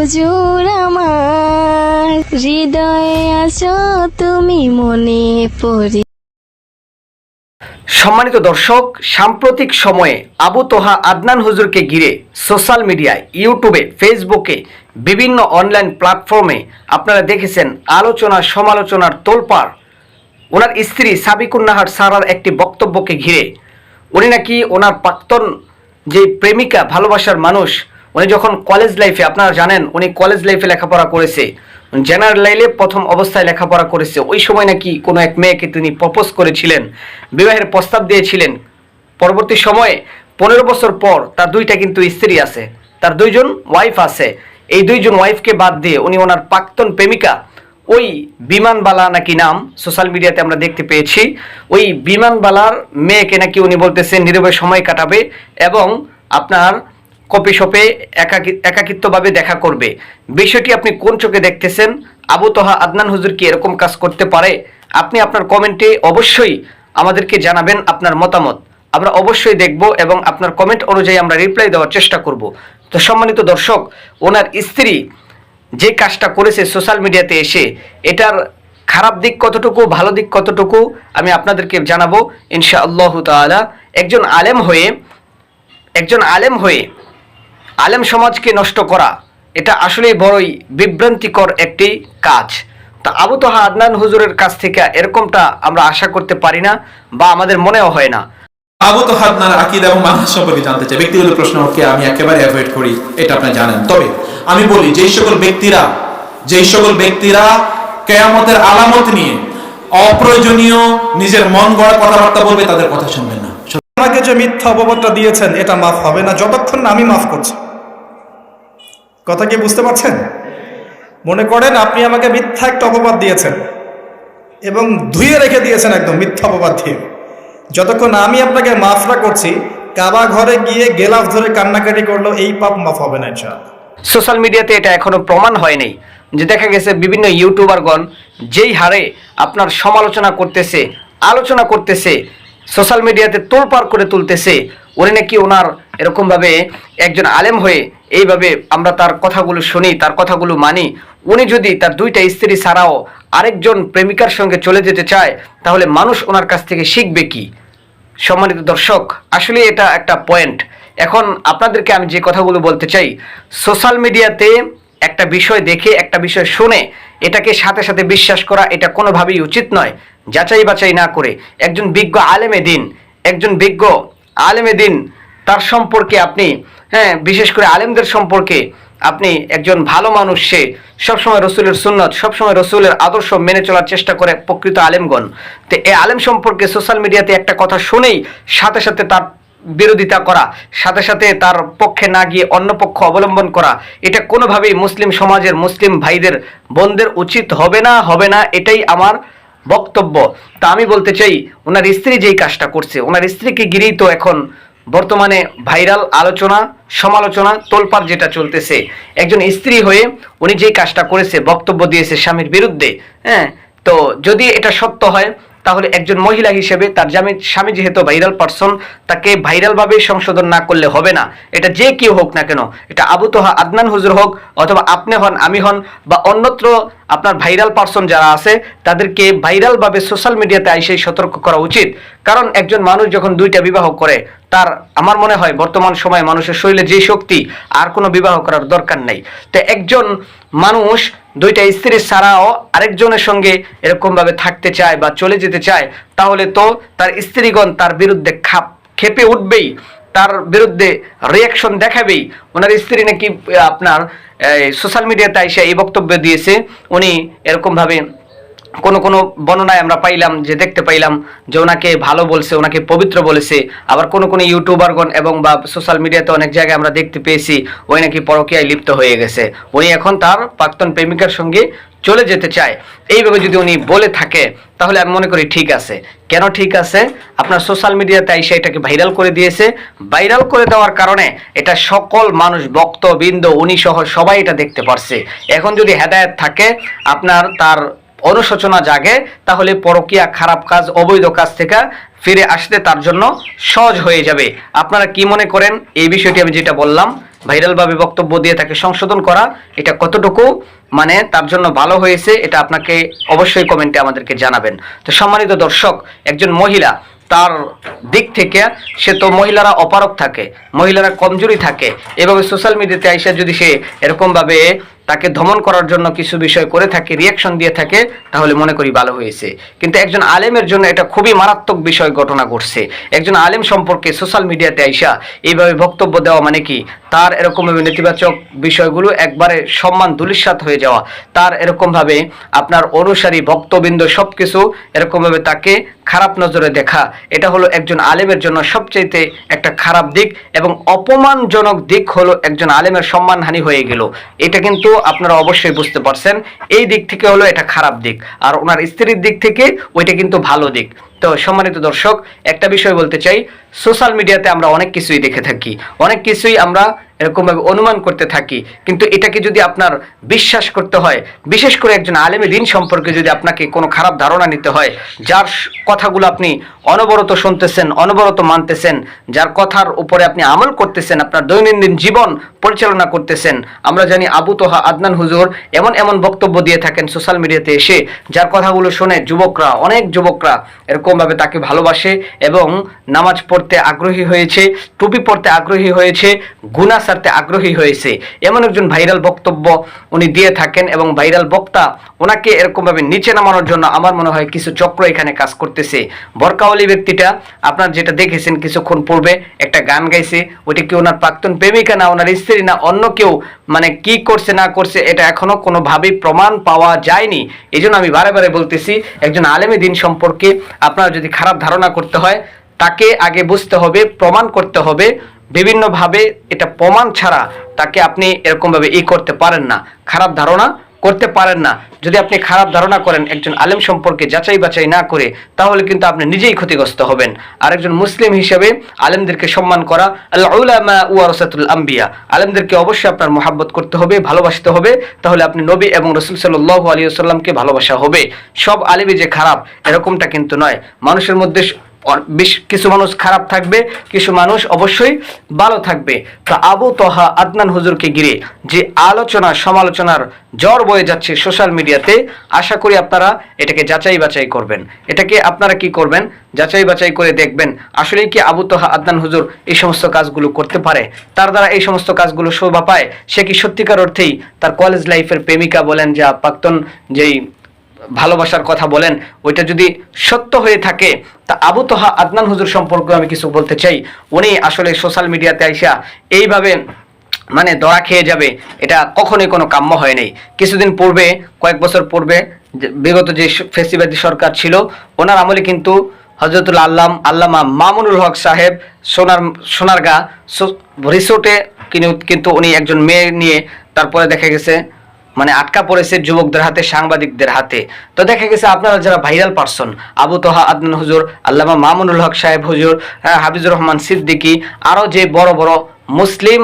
হুজুর আমার। হৃদয়ে আছো তুমি মনে পড়ে। সম্মানিত দর্শক, সাম্প্রতিক সময়ে আবু তোহা আদনান হুজুরকে ঘিরে সোশ্যাল মিডিয়ায়, ইউটিউবে, ফেসবুকে বিভিন্ন অনলাইন প্ল্যাটফর্মে আপনারা দেখেছেন আলোচনা, সমালোচনার তোলপাড়। ওনার স্ত্রী সাবিকুন্নাহার সারার একটি বক্তব্যকে ঘিরে। উনি নাকি ওনার প্রাক্তন যে প্রেমিকা, ভালোবাসার মানুষ উনি যখন কলেজ লাইফে আপনারা জানেন, উনি কলেজ লাইফে লেখাপড়া করেছে। জেনারেল লাইলে প্রথম অবস্থায় লেখাপড়া করেছে। ওই সময় নাকি কোনো এক মেয়েকে তিনি প্রপোজ করেছিলেন, বিবাহের প্রস্তাব দিয়েছিলেন। পরবর্তী সময়ে, পনেরো বছর পর তার দুইটা কিন্তু স্ত্রী আছে, তার দুইজন ওয়াইফ আছে। এই দুইজন ওয়াইফকে বাদ দিয়ে উনি ওনার প্রাক্তন প্রেমিকা, ওই বিমানবালা নাকি নাম সোশ্যাল মিডিয়াতে আমরা দেখতে পেয়েছি। ওই বিমানবালার মেয়েকে নাকি উনি বলতেছেন, নীরবে সময় কাটাবে এবং আপনার কপি শপে একাকি একাকিত্বভাবে দেখা করবে। বিষয়টি আপনি কোন চোখে দেখতেছেন? আবু তোহা আদনান হুজুর কি এরকম কাজ করতে পারে? আপনি আপনার কমেন্টে অবশ্যই আমাদেরকে জানাবেন আপনার মতামত। আমরা অবশ্যই দেখব এবং আপনার কমেন্ট অনুযায়ী আমরা রিপ্লাই দেওয়ার চেষ্টা করব। তো সম্মানিত দর্শক, ওনার স্ত্রী যে কাজটা করেছে সোশ্যাল মিডিয়াতে এসে, এটার খারাপ দিক কতটুকু, ভালো দিক কতটুকু, আমি আপনাদেরকে জানাব। ইনশা আল্লাহ তাআলা, একজন আলেম হয়ে, একজন আলেম হয়ে আলেম সমাজকে নষ্ট করা এটা আসলেই বড়ই বিভ্রান্তিকর একটি কাজ। তা আবু তোহা আদনান হুজুরের কাছ থেকে এরকমটা আমরা আশা করতে পারি না বা আমাদের মনেও হয় না। আবু তো আপনার আকিদ এবং মানুষ সম্পর্কে জানতে চাই। ব্যক্তিগত প্রশ্নকে আমি একেবারে অ্যাভয়েড করি এটা আপনি জানেন। তবে আমি বলি যেই সকল ব্যক্তিরা যেই সকল ব্যক্তিরা কেয়ামতের আলামত নিয়ে অপ্রয়োজনীয় নিজের মন গড়া কথাবার্তা বলবে তাদের কথা শুনবেন না। আমাকে যে মিথ্যা অপবাদটা দিয়েছেন এটা মাফ হবে না। যতক্ষণ না আমি মাফ করছি। কথা কি বুঝতে পারছেন? মনে করেন আপনি আমাকে মিথ্যা একটা অপবাদ দিয়েছেন এবং ধুয়ে রেখে দিয়েছেন একদম মিথ্যা অপবাদ দিয়ে। যতক্ষণ আমি আপনাকে মাফটা করছি, কাবা ঘরে গিয়ে গেলাফ ধরে কান্নাকাটি করল, এই পাপ মাফ হবে না ইনশাআল্লাহ। সোশ্যাল মিডিয়াতে এটা এখনও প্রমাণ হয়নি যে দেখা গেছে বিভিন্ন ইউটিউবারগণ যেই হারে আপনার সমালোচনা করতেছে, আলোচনা করতেছে, সোশ্যাল মিডিয়াতে তোলপাড় করে তুলতেছে উনি নাকি ওনার এরকমভাবে একজন আলেম হয়ে এইভাবে আমরা তার কথাগুলো শুনি, তার কথাগুলো মানি। উনি যদি তার দুইটা স্ত্রী ছাড়াও আরেকজন প্রেমিকার সঙ্গে চলে যেতে চায়, তাহলে মানুষ ওনার কাছ থেকে শিখবে কি? সম্মানিত দর্শক, আসলে এটা একটা পয়েন্ট এখন আপনাদেরকে আমি যে কথাগুলো বলতে চাই সোশ্যাল মিডিয়াতে একটা বিষয় দেখে, একটা বিষয় শুনে, এটাকে সাথে সাথে বিশ্বাস করা এটা কোনোভাবেই উচিত নয়। যাচাই বাছাই না করে একজন বিজ্ঞ আলেমে দিন, একজন বিজ্ঞ আলেমে দিন, তার সম্পর্কে আপনি হ্যাঁ বিশেষ করে আলেমদের সম্পর্কে আপনি একজন ভালো মানুষ, সে সবসময় রসুলের সুন্নত, সবসময় রসুলের আদর্শ মেনে চলার চেষ্টা করে প্রকৃত আলেমগণ। তো এই আলেম সম্পর্কে সোশ্যাল মিডিয়াতে একটা কথা শুনেই সাথে সাথে তার বিরোধিতা করা, সাথে সাথে তার পক্ষে না গিয়ে অন্য পক্ষ অবলম্বন করা, এটা কোনোভাবেই মুসলিম সমাজের মুসলিম ভাইদের, বোনদের উচিত হবে না হবে না, এটাই আমার বক্তব্য। তা আমি বলতে চাই, ওনার স্ত্রী যেই কাজটা করছে, ওনার স্ত্রীকে গিরেই তো এখন বর্তমানে ভাইরাল আলোচনা, সমালোচনা, তোলপাড় যেটা চলতেছে। একজন স্ত্রী হয়ে উনি যেই কাজটা করেছে, বক্তব্য দিয়েছে স্বামীর বিরুদ্ধে হ্যাঁ? তো যদি এটা সত্য হয় তাহলে একজন মহিলা হিসেবে তার জামি স্বামী যেহেতু ভাইরাল পারসন তাকে ভাইরালভাবে সংশোধন না করলে হবে না। এটা যে কেউ হোক না কেন, এটা আবু তোহা আদনান হুজুর হোক অথবা আপনি হন, আমি হন বা অন্যত্র আপনার ভাইরাল পারসন যারা আছে, তাদেরকে ভাইরালভাবে সোশ্যাল মিডিয়াতে আইসে সতর্ক করা উচিত। কারণ একজন মানুষ যখন দুইটা বিবাহ করে, তার আমার মনে হয় বর্তমান সময়ে মানুষের শরীরে যে শক্তি, আর কোনো বিবাহ করার দরকার নেই। তো একজন মানুষ দুইটা স্ত্রী ছাড়াও আরেকজনের সঙ্গে এরকমভাবে থাকতে চায় বা চলে যেতে চায়, তাহলে তো তার স্ত্রীগণ তার বিরুদ্ধে খাপ খেপে উঠবেই, তার বিরুদ্ধে রিয়াকশন দেখাবেই। ওনার স্ত্রী নাকি আপনার সোশ্যাল মিডিয়াতে এসে এই বক্তব্য দিয়েছে, উনি এরকমভাবে কোনো কোনো বর্ণনায় আমরা পাইলাম যে দেখতে পাইলাম যে ওনাকে ভালো বলছে, ওনাকে পবিত্র বলেছে। আবার কোনো কোনো ইউটিউবারগণ এবং বা সোশ্যাল মিডিয়াতে অনেক জায়গায় আমরা দেখতে পেয়েছি, ওই নাকি পরকীয়ায় লিপ্ত হয়ে গেছে। উনি এখন তার প্রাক্তন প্রেমিকার সঙ্গে চলে যেতে চায়। এইভাবে যদি উনি বলে থাকে, তাহলে আমি মনে করি ঠিক আছে। কেন ঠিক আছে? আপনার সোশ্যাল মিডিয়াতে এসে এটাকে ভাইরাল করে দিয়েছে। ভাইরাল করে দেওয়ার কারণে এটা সকল মানুষ বক্তবৃন্দ উনি সহ সবাই এটা দেখতে পারছে। এখন যদি হেদায়েত থাকে, আপনার তার অনুশোচনা জাগে, তাহলে পরকীয়া খারাপ কাজ, অবৈধ কাজ থেকে ফিরে আসতে তার জন্য সহজ হয়ে যাবে। আপনারা কি মনে করেন? এই বিষয়টি আমি যেটা বললাম, ভাইরালভাবে বক্তব্য দিয়ে তাকে সংশোধন করা, এটা কতটুকু? মানে তার জন্য ভালো হয়েছে, এটা আপনাকে অবশ্যই কমেন্টে আমাদেরকে জানাবেন। তো সম্মানিত দর্শক, একজন মহিলা, তার দিক থেকে সে তো মহিলারা অপারক থাকে, মহিলারা কমজোরি থাকে, এভাবে সোশ্যাল মিডিয়াতে আইসা যদি সে এরকমভাবে তাকে দমন করার জন্য কিছু বিষয় করে থাকে রিয়াকশন দিয়ে থাকে, তাহলে মনে করি ভালো হয়েছে। কিন্তু একজন আলেমের জন্য এটা খুবই মারাত্মক বিষয় ঘটনা ঘটছে। একজন আলেম সম্পর্কে সোশ্যাল মিডিয়াতে আইসা এইভাবে বক্তব্য দেওয়া মানে কি? তার এরকমভাবে নেতিবাচক বিষয়গুলো একবারে সম্মান দুলিশ্বাত হয়ে যাওয়া। তার এরকমভাবে আপনার অনুসারী, ভক্তবৃন্দ সব কিছু এরকমভাবে তাকে খারাপ নজরে দেখা। এটা হলো একজন আলেমের জন্য সবচাইতে একটা খারাপ দিক এবং অপমানজনক দিক হলো একজন আলেমের সম্মানহানি হয়ে গেল। এটা কিন্তু আপনারা অবশ্যই বুঝতে পারছেন। এই দিক থেকে হলো এটা খারাপ দিক। আর ওনার স্ত্রীর দিক থেকে ওইটা কিন্তু ভালো দিক। তো সম্মানিত দর্শক, একটা বিষয় বলতে চাই। সোশ্যাল মিডিয়াতে আমরা অনেক কিছুই দেখে থাকি। অনেক কিছুই আমরা এরকমভাবে অনুমান করতে থাকি, কিন্তু এটাকে যদি আপনার বিশ্বাস করতে হয়, বিশেষ করে একজন আলেমে দিন সম্পর্কে যদি আপনাকে কোনো খারাপ ধারণা নিতে হয়, যার কথাগুলো আপনি অনবরত শুনতেছেন, অনবরত মানতেছেন, যার কথার উপরে আপনি আমল করতেছেন, আপনার দৈনন্দিন জীবন পরিচালনা করতেছেন, আমরা জানি আবু তোহা আদনান হুজুর এমন এমন বক্তব্য দিয়ে থাকেন সোশ্যাল মিডিয়াতে এসে, যার কথাগুলো শুনে যুবকরা, অনেক যুবকরা এরকমভাবে তাকে ভালোবাসে এবং নামাজ পড়তে আগ্রহী হয়েছে, টুপি পড়তে আগ্রহী হয়েছে গুনা সারতে আগ্রহী হয়েছে। এমন একজন ভাইরাল বক্তব্য উনি দিয়ে থাকেন এবং ভাইরাল বক্তা ওনাকে এরকমভাবে নিচে নামানোর জন্য আমার মনে হয় কিছু চক্র এখানে কাজ করতেছে। বরকাওয়ালি ব্যক্তিটা, আপনার যেটা দেখেছেন কিছুক্ষণ পূর্বে একটা গান গাইছে ওটা কি ওনার প্রাক্তন প্রেমিকা না ওনার স্ত্রী না অন্য কেউ? মানে কি করছে না করছে এটা এখনও কোনোভাবেই প্রমাণ পাওয়া যায়নি। এই জন্য আমি বারে বারে বলতেছি, একজন আলেমী দিন সম্পর্কে আপনার যদি খারাপ ধারণা করতে হয়, তাকে আগে বুঝতে হবে, প্রমাণ করতে হবে। বিভিন্নভাবে এটা প্রমাণ ছাড়া তাকে আপনি এরকমভাবে ই করতে পারেন না, খারাপ ধারণা করতে পারেন না। যদি আপনি খারাপ ধারণা করেন একজন আলেম সম্পর্কে যাচাই বাছাই না করে, তাহলে কিন্তু আপনি নিজেই ক্ষতিগ্রস্ত হবেন। আর একজন মুসলিম হিসেবে আলেমদেরকে সম্মান করা আল্লাহ উলামা ওয়ারসাতুল আম্বিয়া। আলেমদেরকে অবশ্যই আপনার মোহাব্বত করতে হবে, ভালোবাসতে হবে, তাহলে আপনি নবী এবং রসুল সাল্লাহ আলী সাল্লামকে ভালোবাসা হবে। সব আলেমই যে খারাপ, এরকমটা কিন্তু নয়। মানুষের মধ্যে বেশ- কিছু মানুষ খারাপ থাকবে, কিছু মানুষ অবশ্যই ভালো থাকবে। তো আবু তহা আদনান হুজুরকে ঘিরে যে আলোচনা, সমালোচনার জ্বর বয়ে যাচ্ছে সোশ্যাল মিডিয়াতে, আশা করি আপনারা এটাকে যাচাই বাছাই করবেন। এটাকে আপনারা কি করবেন? যাচাই বাছাই করে দেখবেন আসলে কি আবু তহা আদনান হুজুর এই সমস্ত কাজগুলো করতে পারে? তার দ্বারা এই সমস্ত কাজগুলো শোভা পায়? সে কি সত্যিকার অর্থেই তার কলেজ লাইফের প্রেমিকা বলেন যা প্রাক্তন যেই ভালোবাসার কথা বলেন, ওইটা যদি সত্য হয়ে থাকে, তা আবু তোহা আদনান হুজুর সম্পর্কে আমি কিছু বলতে চাই। উনি আসলে সোশ্যাল মিডিয়াতে আইসা এইভাবে মানে দড়া খেয়ে যাবে, এটা কখনোই কোনো কাম্য হয় নাই। কিছুদিন পূর্বে, কয়েক বছর পূর্বে বিগত যে ফেসিবাদী সরকার ছিল, ওনার আমলে কিন্তু হজরতুল আল্লাম, আল্লামা মামুনুল হক সাহেব সোনার, সোনারগা রিসোর্টে কিনে- কিন্তু উনি একজন মেয়ে নিয়ে, তারপরে দেখা গেছে মানে আটকা পড়েছে যুবকদের হাতে সাংবাদিকদের হাতে। তো দেখা গেছে আপনারা যারা ভাইরাল পার্সন আবু তোহা আদনান হুজুর আল্লামা মামুনুল হক সাহেব হুজুর হ্যাঁ, হাফিজুর রহমান সিদ্দিকী আরও যে বড় বড় মুসলিম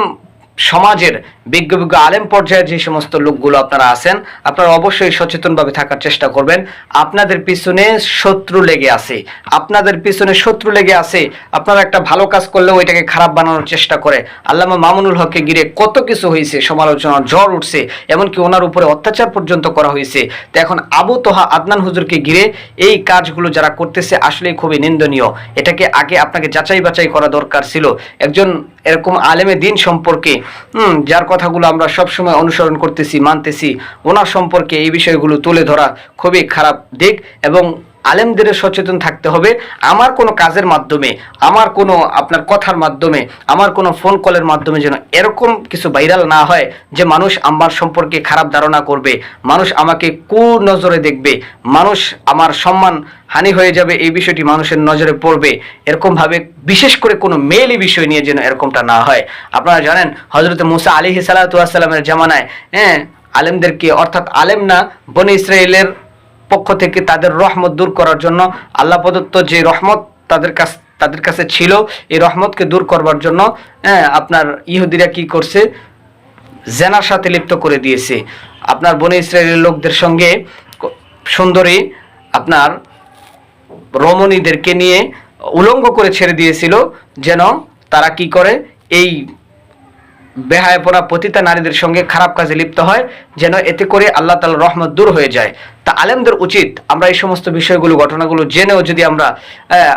সমাজের বিজ্ঞ বিজ্ঞ আলেম পর্যায়ের যে সমস্ত লোকগুলো আপনারা আছেন, আপনারা অবশ্যই সচেতনভাবে থাকার চেষ্টা করবেন। আপনাদের পিছনে শত্রু লেগে আছে। আপনাদের পিছনে শত্রু লেগে আছে। আপনারা একটা ভালো কাজ করলে ওইটাকে খারাপ বানানোর চেষ্টা করে। আল্লামা মামুনুল হককে ঘিরে কত কিছু হয়েছে সমালোচনার ঝড় উঠছে, এমনকি ওনার উপরে অত্যাচার পর্যন্ত করা হয়েছে তো এখন আবু তোহা আদনান হুজুরকে ঘিরে এই কাজগুলো যারা করতেছে আসলেই খুবই নিন্দনীয়। এটাকে আগে আপনাকে যাচাই বাছাই করা দরকার ছিল। একজন এরকম আলেমে দিন সম্পর্কে যার কথাগুলো আমরা সবসময় অনুসরণ করতেছি, মানতেছি। ওনার সম্পর্কে এই বিষয়গুলো তুলে ধরা খুবই খারাপ দিক এবং আলেমদের সচেতন থাকতে হবে। আমার কোনো কাজের মাধ্যমে, আমার কোনো আপনার কথার মাধ্যমে, আমার কোনো ফোন কলের মাধ্যমে যেন এরকম কিছু ভাইরাল না হয় যে মানুষ আমার সম্পর্কে খারাপ ধারণা করবে, মানুষ আমাকে কু নজরে দেখবে, মানুষ আমার সম্মান হানি হয়ে যাবে, এই বিষয়টি মানুষের নজরে পড়বে। এরকমভাবে বিশেষ করে কোনো মেয়েলি বিষয় নিয়ে যেন এরকমটা না হয়। আপনারা জানেন হজরত মুসা আলী সালাতামের জামানায় হ্যাঁ আলেমদেরকে অর্থাৎ আলেম না, বনে ইসরায়েলের পক্ষ থেকে তাদের রহমত দূর করার জন্য আল্লাহ প্রদত্ত যে রহমত তাদের কাছ, তাদের কাছে ছিল, এই রহমতকে দূর করবার জন্য হ্যাঁ আপনার ইহুদিরা কি করছে? জেনার সাথে লিপ্ত করে দিয়েছে। আপনার বনে ইসরায়েলের লোকদের সঙ্গে সুন্দরী আপনার রমণীদেরকে নিয়ে উলঙ্গ করে ছেড়ে দিয়েছিল, যেন তারা কি করে? এই বেহায়পনা পতিতা নারীদের সঙ্গে খারাপ কাজে লিপ্ত হয়, যেন এতে করে আল্লাহ তালার রহমত দূর হয়ে যায়। তা আলেমদের উচিত, আমরা এই সমস্ত বিষয়গুলো, ঘটনাগুলো জেনেও যদি আমরা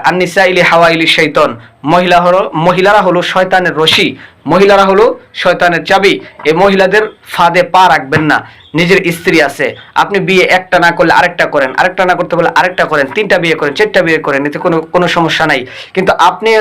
আন্নিসা ইলি হাওয়া ইলি শৈতন মহিলা হলো, মহিলারা হলো শয়তানের রশি মহিলারা হলো শয়তানের চাবি। এই মহিলাদের ফাঁদে পা রাখবেন না। নিজের স্ত্রী আছে। আপনি বিয়ে একটা না করলে আরেকটা করেন। আরেকটা না করতে বলে আরেকটা করেন। তিনটা বিয়ে করেন, চারটা বিয়ে করেন, এতে কোনো কোনো সমস্যা নাই। কিন্তু আপনি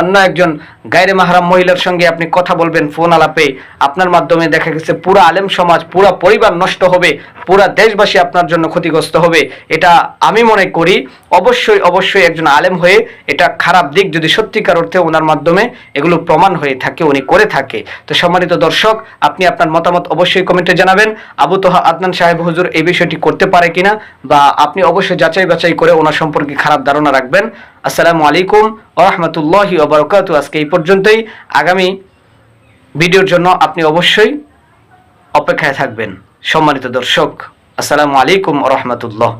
অন্য একজন গায়রে মাহারাম মহিলার সঙ্গে আপনি কথা বলবেন ফোন আলাপে, আপনার মাধ্যমে দেখা গেছে পুরো আলেম সমাজ, পুরো পরিবার নষ্ট হবে, পুরা দেশবাসী আপনার জন্য ক্ষতিগ্রস্ত হবে। এটা আমি মনে করি, অবশ্যই অবশ্যই একজন আলেম হয়ে এটা খারাপ দিক যদি সত্যিকার অর্থে ওনার মাধ্যমে এগুলো প্রমাণ হয়ে থাকে। উনি করে থাকে। তো সম্মানিত দর্শক, আপনি আপনার মতামত অবশ্যই কমেন্টে জানাবেন। আবু তোহা আদনান সাহেব হুজুর এই বিষয়টি করতে পারে কিনা বা আপনি অবশ্যই যাচাই বাছাই করে ওনার সম্পর্কে খারাপ ধারণা রাখবেন। আসসালামু আলাইকুম ওরহমতুল্লাহি ওবরকাত আজকে এই পর্যন্তই। আগামী ভিডিওর জন্য আপনি অবশ্যই অপেক্ষায় থাকবেন। সম্মানিত দর্শক, আসসালামু আলাইকুম রহমতুল্লাহ।